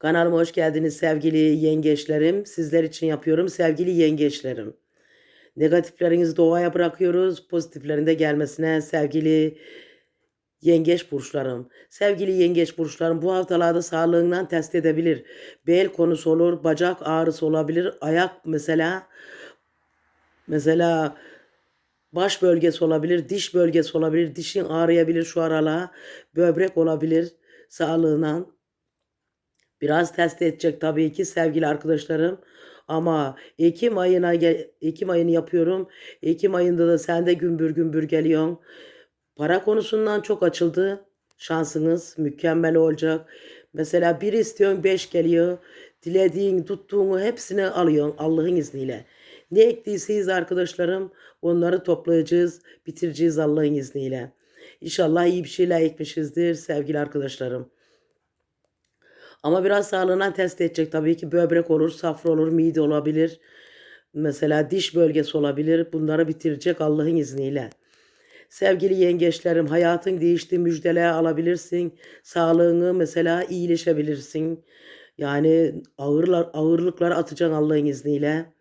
Kanalıma hoş geldiniz sevgili yengeçlerim. Sizler için yapıyorum sevgili yengeçlerim. Negatiflerinizi doğaya bırakıyoruz. Pozitiflerin de gelmesine sevgili yengeç burçlarım. Sevgili yengeç burçlarım bu haftalarda sağlığından test edebilir. Bel konusu olur, bacak ağrısı olabilir, ayak mesela mesela baş bölgesi olabilir, diş bölgesi olabilir, dişin ağrıyabilir şu aralar, böbrek olabilir sağlığından. Biraz test edecek tabii ki sevgili arkadaşlarım. Ama Ekim ayına Ekim ayını yapıyorum. Ekim ayında da sen de gümbür gümbür geliyorsun. Para konusundan çok açıldı. Şansınız mükemmel olacak. Mesela bir istiyorsun beş geliyor. Dilediğin, tuttuğunu hepsini alıyorsun Allah'ın izniyle. Ne ektiyseniz arkadaşlarım onları toplayacağız, bitireceğiz Allah'ın izniyle. İnşallah iyi bir şeyler ekmişizdir sevgili arkadaşlarım. Ama biraz sağlığına test edecek tabii ki böbrek olur, safra olur, mide olabilir. Mesela diş bölgesi olabilir. Bunları bitirecek Allah'ın izniyle. Sevgili yengeçlerim hayatın değişti müjdeler alabilirsin. Sağlığını mesela iyileşebilirsin. Yani ağırlar, ağırlıkları atacaksın Allah'ın izniyle.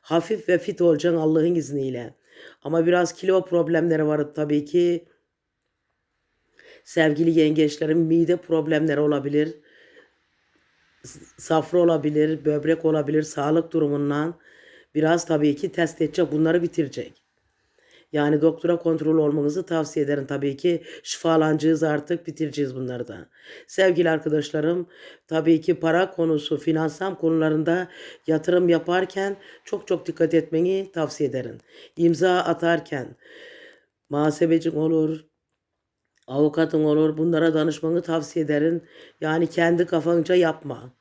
Hafif ve fit olacaksın Allah'ın izniyle. Ama biraz kilo problemleri var tabii ki. Sevgili yengeçlerim mide problemleri olabilir safra olabilir, böbrek olabilir, sağlık durumundan biraz tabii ki test edecek, bunları bitirecek. Yani doktora kontrol olmanızı tavsiye ederim tabii ki. Şifalanacağız artık, bitireceğiz bunları da. Sevgili arkadaşlarım, tabii ki para konusu, finansal konularında yatırım yaparken çok çok dikkat etmeni tavsiye ederim. İmza atarken, muhasebecin olur, avukatın olur bunlara danışmanı tavsiye ederim. Yani kendi kafanca yapma.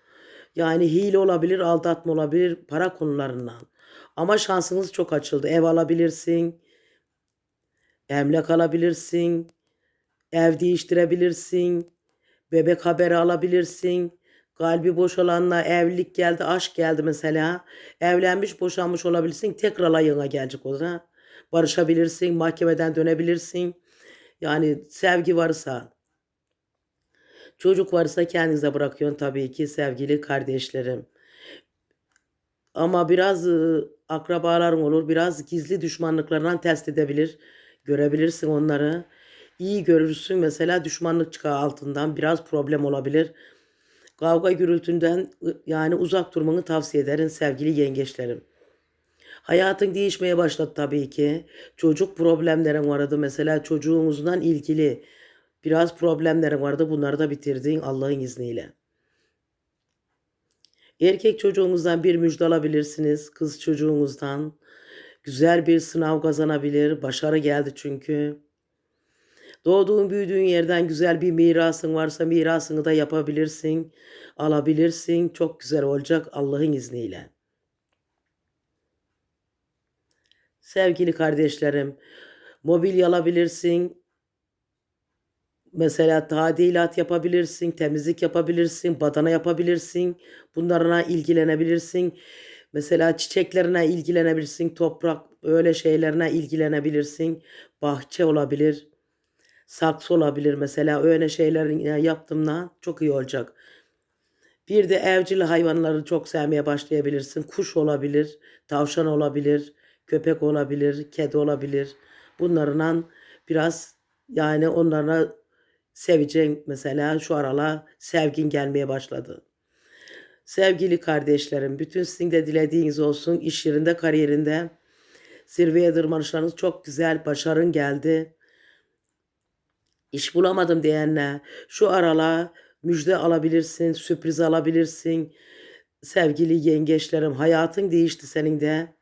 Yani hile olabilir, aldatma olabilir para konularından. Ama şansınız çok açıldı. Ev alabilirsin, emlak alabilirsin, ev değiştirebilirsin, bebek haberi alabilirsin. Kalbi boş olanla evlilik geldi, aşk geldi mesela. Evlenmiş, boşanmış olabilirsin. Tekrar ayına gelecek o da. Barışabilirsin, mahkemeden dönebilirsin. Yani sevgi varsa, çocuk varsa kendinize bırakıyorsun tabii ki sevgili kardeşlerim. Ama biraz ıı, akrabaların olur, biraz gizli düşmanlıklarından test edebilir. Görebilirsin onları. İyi görürsün mesela düşmanlık çıkar altından biraz problem olabilir. Kavga gürültünden yani uzak durmanı tavsiye ederim sevgili yengeçlerim. Hayatın değişmeye başladı tabii ki. Çocuk problemlerin vardı mesela çocuğunuzdan ilgili biraz problemlerin vardı. Bunları da bitirdin Allah'ın izniyle. Erkek çocuğunuzdan bir müjde alabilirsiniz. Kız çocuğunuzdan. Güzel bir sınav kazanabilir. Başarı geldi çünkü. Doğduğun büyüdüğün yerden güzel bir mirasın varsa mirasını da yapabilirsin. Alabilirsin. Çok güzel olacak Allah'ın izniyle. Sevgili kardeşlerim, mobilya alabilirsin. Mesela tadilat yapabilirsin, temizlik yapabilirsin, badana yapabilirsin. Bunlarına ilgilenebilirsin. Mesela çiçeklerine ilgilenebilirsin, toprak öyle şeylerine ilgilenebilirsin. Bahçe olabilir, saksı olabilir mesela öyle şeyler yaptığımda çok iyi olacak. Bir de evcil hayvanları çok sevmeye başlayabilirsin. Kuş olabilir, tavşan olabilir, köpek olabilir, kedi olabilir. Bunlarla biraz yani onlara seveceksin mesela şu aralar sevgin gelmeye başladı. Sevgili kardeşlerim, bütün sizin de dilediğiniz olsun. İş yerinde, kariyerinde zirveye tırmanışlarınız çok güzel, başarın geldi. İş bulamadım diyenler şu aralar müjde alabilirsin, sürpriz alabilirsin. Sevgili yengeçlerim, hayatın değişti senin de.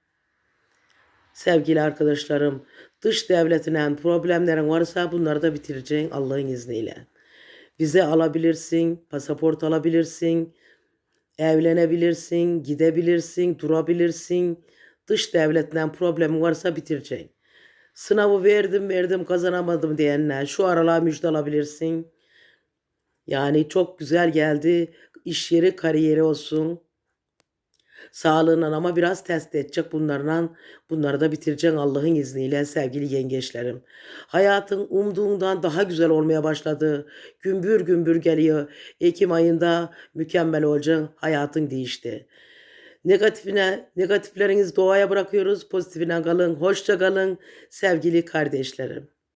Sevgili arkadaşlarım, dış devletinen problemlerin varsa bunları da bitireceksin Allah'ın izniyle. Vize alabilirsin, pasaport alabilirsin, evlenebilirsin, gidebilirsin, durabilirsin. Dış devletten problemin varsa bitireceksin. Sınavı verdim verdim kazanamadım diyenler şu aralar müjde alabilirsin. Yani çok güzel geldi. İş yeri kariyeri olsun. Sağlığından ama biraz test edecek bunlarla. Bunları da bitireceksin Allah'ın izniyle sevgili yengeçlerim. Hayatın umduğundan daha güzel olmaya başladı. Gümbür gümbür geliyor. Ekim ayında mükemmel olacaksın. Hayatın değişti. Negatifine, negatiflerinizi doğaya bırakıyoruz. Pozitifine kalın. Hoşça kalın sevgili kardeşlerim.